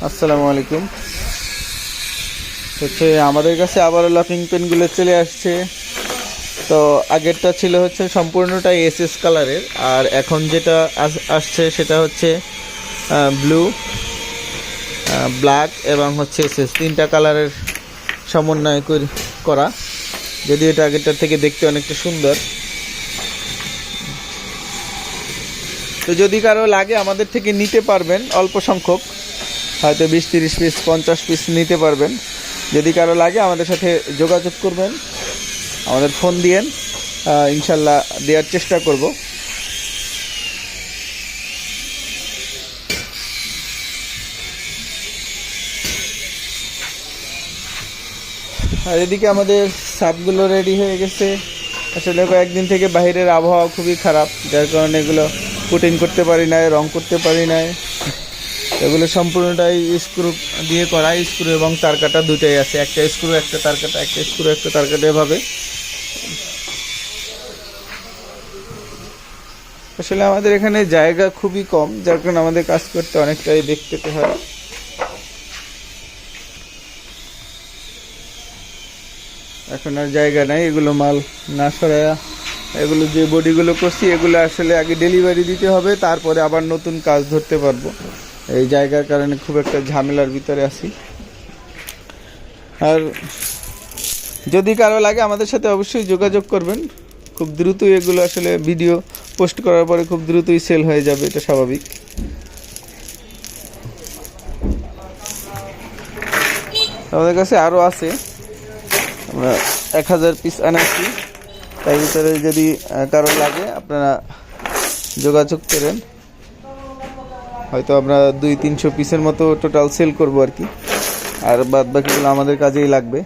আসসালামু আলাইকুম। হচ্ছে আমাদের কাছে আবারও লাফিং পেনগুলো চলে আসছে। তো আগেরটা ছিল হচ্ছে সম্পূর্ণটাই এস কালারের আর এখন যেটা আস- আসছে সেটা হচ্ছে ব্লু ব্ল্যাক এবং হচ্ছে এসএস তিনটা কালারের সমন্বয় কর- করা। যদিও এটা আগেরটার থেকে দেখতে অনেকটা সুন্দর। তো যদি কারও লাগে আমাদের থেকে নিতে পারবেন অল্প সংখ্যক। হয়তো বিশ, তিরিশ পিস পঞ্চাশ পিস নিতে পারবেন। যদি কারও লাগে, আমাদের সাথে যোগাযোগ করবেন। আমাদের ফোন দিয়েন। ইনশাল্লাহ দেওয়ার চেষ্টা করব। আর এদিকে আমাদের সাপগুলো রেডি হয়ে গেছে। আসলে কয়েকদিন থেকে বাইরের আবহাওয়া খুবই খারাপ, যার কারণে এগুলো পুটিং করতে পারি নাই, রং করতে পারি নাই। এগুলো সম্পূর্ণটাই স্ক্রু দিয়ে করা স্ক্রু এবং তার কাটা দুটাই আছে। একটা স্ক্রু, একটা তার কাটা একটা স্ক্রু, একটা তার কাটা এভাবে। আসলে আমাদের এখানে জায়গা খুবই কম, যার কারণে আমাদের কাজ করতে অনেকটাই দেখতে হয়। এখন আর জায়গা নাই, এগুলো মাল না সরায়া এগুলো যে বডিগুলো করছি, এগুলো আসলে আগে ডেলিভারি দিতে হবে, তারপরে আবার নতুন কাজ ধরতে পারব। এই জায়গার কারণে খুব একটা ঝামেলার ভিতরে আছি। আর যদি কারও লাগে আমাদের সাথে অবশ্যই যোগাযোগ করবেন। খুব দ্রুতই এগুলো আসলে ভিডিও পোস্ট করার পরে খুব দ্রুতই সেল হয়ে যাবে, এটা স্বাভাবিক। আমাদের কাছে আরও আছে। আমরা এক হাজার পিস আনাচ্ছি। তার ভিতরে যদি কারও লাগে, আপনারা যোগাযোগ করেন। হয়তো আমরা দুই তিনশো পিসের মতো টোটাল সেল করব আর কি। আর বাদ বাকিগুলো আমাদের কাজেই লাগবে।